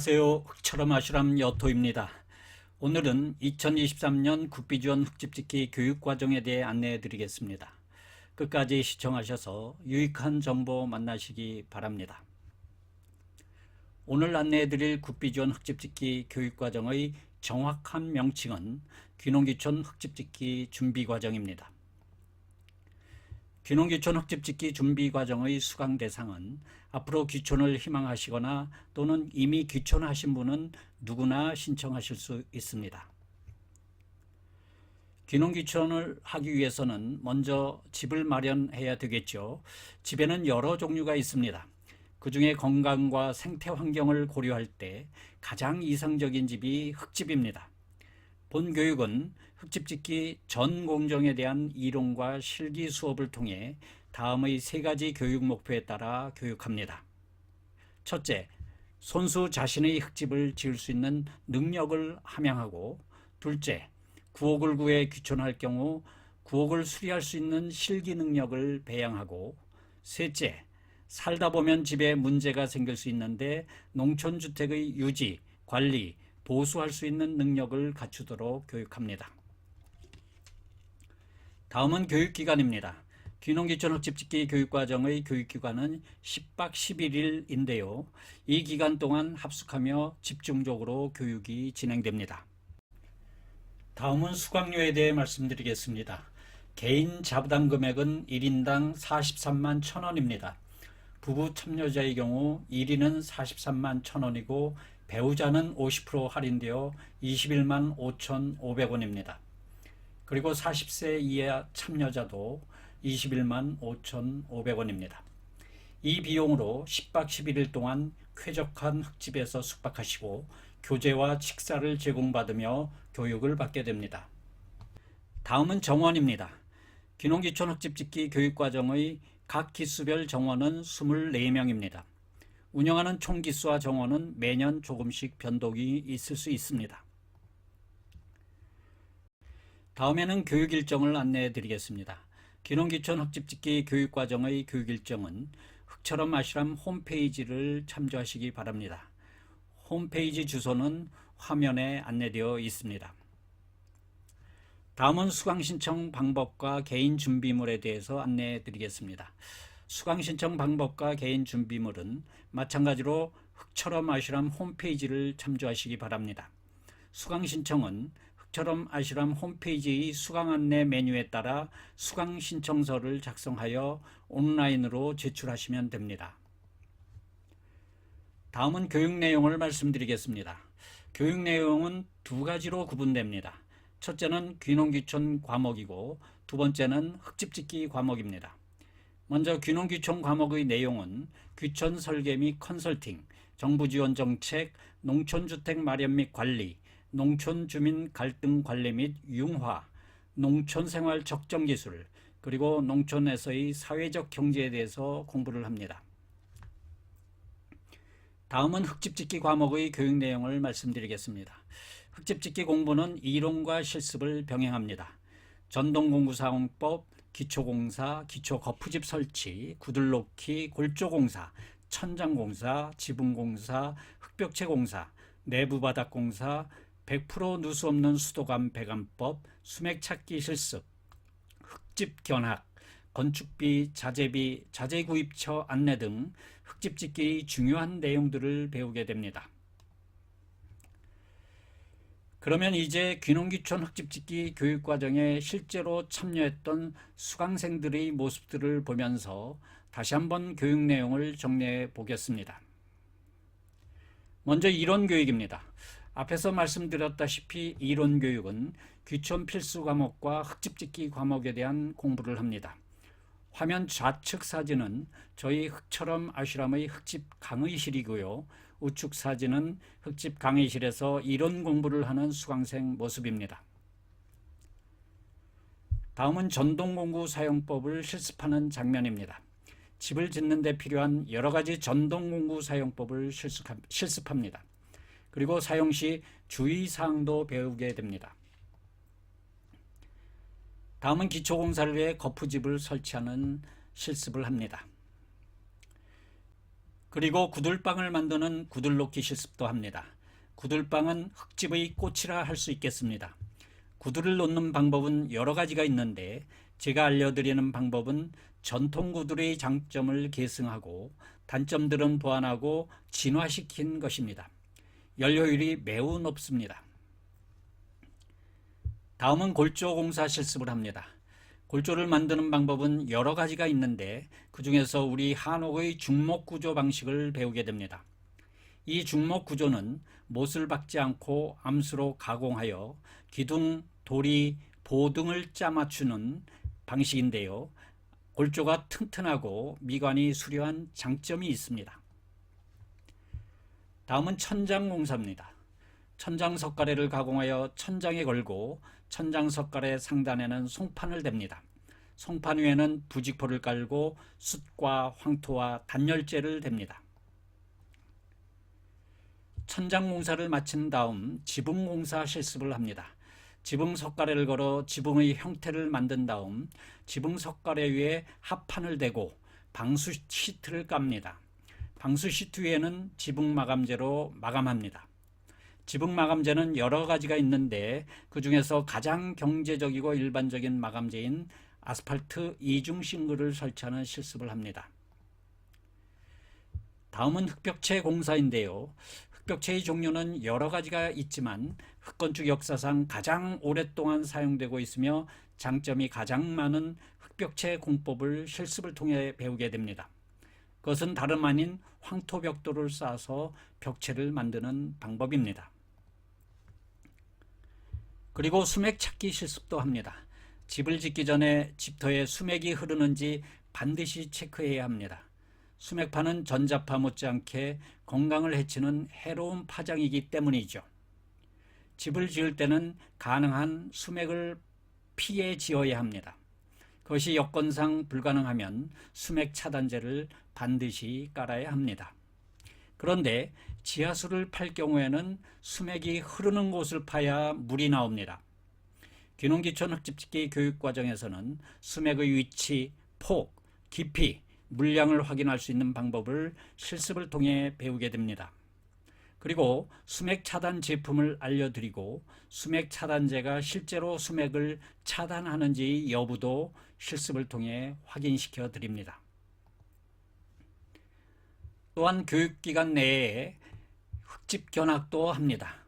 안녕하세요. 흑처럼 아슈람 여토입니다. 오늘은 2023년 국비지원 흑집짓기 교육과정에 대해 안내해 드리겠습니다. 끝까지 시청하셔서 유익한 정보 만나시기 바랍니다. 오늘 안내해 드릴 국비지원 흑집짓기 교육과정의 정확한 명칭은 귀농귀촌 흑집짓기 준비과정입니다. 귀농귀촌 흑집짓기 준비 과정의 수강 대상은 앞으로 귀촌을 희망하시거나 또는 이미 귀촌하신 분은 누구나 신청하실 수 있습니다. 귀농귀촌을 하기 위해서는 먼저 집을 마련해야 되겠죠. 집에는 여러 종류가 있습니다. 그 중에 건강과 생태 환경을 고려할 때 가장 이상적인 집이 흙집입니다. 본 교육은 흙집짓기 전 공정에 대한 이론과 실기 수업을 통해 다음의 세 가지 교육 목표에 따라 교육합니다. 첫째, 손수 자신의 흙집을 지을 수 있는 능력을 함양하고, 둘째, 구옥을 구해 귀촌할 경우 구옥을 수리할 수 있는 실기 능력을 배양하고, 셋째, 살다 보면 집에 문제가 생길 수 있는데 농촌주택의 유지, 관리, 보수할 수 있는 능력을 갖추도록 교육합니다. 다음은 교육기간입니다. 귀농귀촌 흑집짓기 교육과정의 교육기간은 10박 11일인데요. 이 기간 동안 합숙하며 집중적으로 교육이 진행됩니다. 다음은 수강료에 대해 말씀드리겠습니다. 개인 자부담 금액은 1인당 43만 1천원입니다. 부부 참여자의 경우 1인은 43만 1천원이고 배우자는 50% 할인되어 21만 5,500원입니다. 그리고 40세 이하 참여자도 21만 5,500원입니다. 이 비용으로 10박 11일 동안 쾌적한 흙집에서 숙박하시고 교재와 식사를 제공받으며 교육을 받게 됩니다. 다음은 정원입니다. 귀농귀촌 흙집 짓기 교육과정의 각 기수별 정원은 24명입니다. 운영하는 총 기수와 정원은 매년 조금씩 변동이 있을 수 있습니다. 다음에는 교육 일정을 안내해 드리겠습니다. 기농기촌 흑집짓기 교육과정의 교육 일정은 흑처럼 아시람 홈페이지를 참조하시기 바랍니다. 홈페이지 주소는 화면에 안내되어 있습니다. 다음은 수강 신청 방법과 개인 준비물에 대해서 안내해 드리겠습니다. 수강 신청 방법과 개인 준비물은 마찬가지로 흑처럼 아시람 홈페이지를 참조하시기 바랍니다. 수강 신청은 흑처럼 아시람 홈페이지의 수강 안내 메뉴에 따라 수강 신청서를 작성하여 온라인으로 제출하시면 됩니다. 다음은 교육 내용을 말씀드리겠습니다. 교육 내용은 두 가지로 구분됩니다. 첫째는 귀농귀촌 과목이고 두 번째는 흙집짓기 과목입니다. 먼저 귀농귀촌 과목의 내용은 귀촌 설계 및 컨설팅, 정부 지원 정책, 농촌주택 마련 및 관리, 농촌 주민 갈등 관리 및 융화, 농촌 생활 적정 기술, 그리고 농촌에서의 사회적 경제에 대해서 공부를 합니다. 다음은 흙집짓기 과목의 교육 내용을 말씀드리겠습니다. 흙집짓기 공부는 이론과 실습을 병행합니다. 전동공구사용법, 기초공사, 기초거푸집 설치, 구들놓기, 골조공사, 천장공사, 지붕공사, 흙벽체공사, 내부바닥공사, 100% 누수 없는 수도감 배관법, 수맥 찾기 실습, 흙집 견학, 건축비, 자재비, 자재 구입처 안내 등 흙집 짓기의 중요한 내용들을 배우게 됩니다. 그러면 이제 귀농귀촌 흙집 짓기 교육 과정에 실제로 참여했던 수강생들의 모습들을 보면서 다시 한번 교육 내용을 정리해 보겠습니다. 먼저 이론 교육입니다. 앞에서 말씀드렸다시피 이론 교육은 귀촌 필수 과목과 흙집짓기 과목에 대한 공부를 합니다. 화면 좌측 사진은 저희 흙처럼 아슈람의 흙집 강의실이고요. 우측 사진은 흙집 강의실에서 이론 공부를 하는 수강생 모습입니다. 다음은 전동공구 사용법을 실습하는 장면입니다. 집을 짓는 데 필요한 여러 가지 전동공구 사용법을 실습합니다. 그리고 사용 시 주의사항도 배우게 됩니다. 다음은 기초공사를 위해 거푸집을 설치하는 실습을 합니다. 그리고 구들빵을 만드는 구들놓기 실습도 합니다. 구들빵은 흙집의 꽃이라 할 수 있겠습니다. 구두를 놓는 방법은 여러 가지가 있는데 제가 알려드리는 방법은 전통 구두의 장점을 계승하고 단점들은 보완하고 진화시킨 것입니다. 연료율이 매우 높습니다. 다음은 골조 공사 실습을 합니다. 골조를 만드는 방법은 여러 가지가 있는데 그 중에서 우리 한옥의 중목 구조 방식을 배우게 됩니다. 이 중목 구조는 못을 박지 않고 암수로 가공하여 기둥, 도리, 보 등을 짜 맞추는 방식인데요. 골조가 튼튼하고 미관이 수려한 장점이 있습니다. 다음은 천장 공사입니다. 천장 석가래를 가공하여 천장에 걸고 천장 석가래 상단에는 송판을 댑니다. 송판 위에는 부직포를 깔고 숯과 황토와 단열재를 댑니다. 천장 공사를 마친 다음 지붕 공사 실습을 합니다. 지붕 석가래를 걸어 지붕의 형태를 만든 다음 지붕 석가래 위에 합판을 대고 방수 시트를 깝니다. 방수 시트 위에는 지붕 마감재로 마감합니다. 지붕 마감재는 여러 가지가 있는데 그 중에서 가장 경제적이고 일반적인 마감재인 아스팔트 이중 싱글을 설치하는 실습을 합니다. 다음은 흑벽체 공사인데요. 흑벽체의 종류는 여러 가지가 있지만 흑건축 역사상 가장 오랫동안 사용되고 있으며 장점이 가장 많은 흑벽체 공법을 실습을 통해 배우게 됩니다. 그것은 다름 아닌 황토벽돌을 쌓아서 벽체를 만드는 방법입니다. 그리고 수맥 찾기 실습도 합니다. 집을 짓기 전에 집터에 수맥이 흐르는지 반드시 체크해야 합니다. 수맥파는 전자파 못지않게 건강을 해치는 해로운 파장이기 때문이죠. 집을 지을 때는 가능한 수맥을 피해 지어야 합니다. 그것이 여건상 불가능하면 수맥 차단제를 반드시 깔아야 합니다. 그런데 지하수를 팔 경우에는 수맥이 흐르는 곳을 파야 물이 나옵니다. 귀농기촌 흙집짓기 교육 과정에서는 수맥의 위치, 폭, 깊이, 물량을 확인할 수 있는 방법을 실습을 통해 배우게 됩니다. 그리고 수맥 차단 제품을 알려드리고 수맥 차단제가 실제로 수맥을 차단하는지 여부도 실습을 통해 확인시켜 드립니다. 또한 교육기간 내에 흙집 견학도 합니다.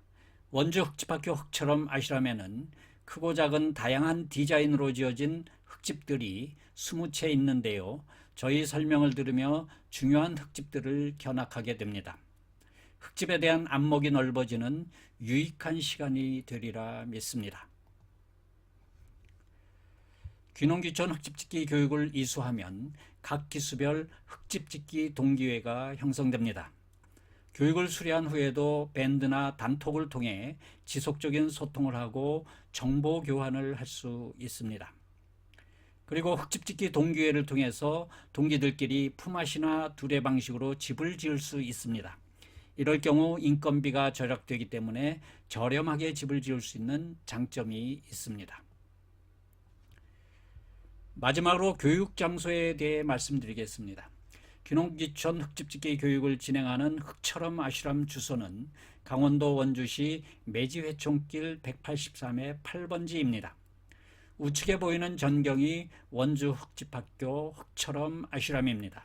원주 흙집학교 흙처럼 아시라면은 크고 작은 다양한 디자인으로 지어진 흙집들이 20채 있는데요. 저희 설명을 들으며 중요한 흙집들을 견학하게 됩니다. 흙집에 대한 안목이 넓어지는 유익한 시간이 되리라 믿습니다. 귀농귀촌 흙집짓기 교육을 이수하면 각 기수별 흙집짓기 동기회가 형성됩니다. 교육을 수료한 후에도 밴드나 단톡을 통해 지속적인 소통을 하고 정보 교환을 할 수 있습니다. 그리고 흙집짓기 동기회를 통해서 동기들끼리 품앗이나 두레 방식으로 집을 지을 수 있습니다. 이럴 경우 인건비가 절약되기 때문에 저렴하게 집을 지을 수 있는 장점이 있습니다. 마지막으로 교육 장소에 대해 말씀드리겠습니다. 귀농귀촌 흙집짓기 교육을 진행하는 흙처럼 아슈람 주소는 강원도 원주시 매지회총길 183의 8번지입니다. 우측에 보이는 전경이 원주 흙집학교 흙처럼 아슈람입니다.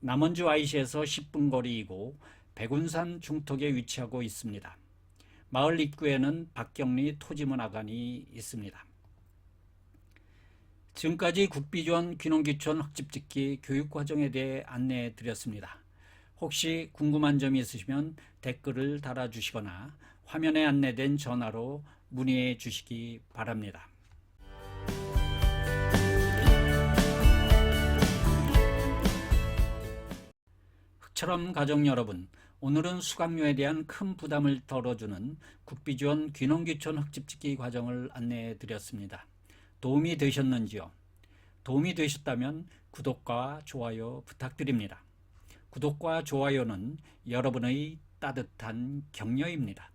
남원주 IC에서 10분 거리이고 백운산 중턱에 위치하고 있습니다. 마을 입구에는 박경리 토지문화관이 있습니다. 지금까지 국비전 귀농귀촌 흙집짓기 교육과정에 대해 안내해 드렸습니다. 혹시 궁금한 점이 있으시면 댓글을 달아주시거나 화면에 안내된 전화로 문의해 주시기 바랍니다. 흙처럼 가족 여러분, 오늘은 수강료에 대한 큰 부담을 덜어주는 국비지원 귀농귀촌 흙집짓기 과정을 안내해 드렸습니다. 도움이 되셨는지요? 도움이 되셨다면 구독과 좋아요 부탁드립니다. 구독과 좋아요는 여러분의 따뜻한 격려입니다.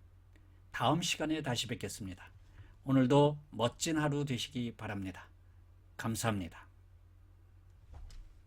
다음 시간에 다시 뵙겠습니다. 오늘도 멋진 하루 되시기 바랍니다. 감사합니다.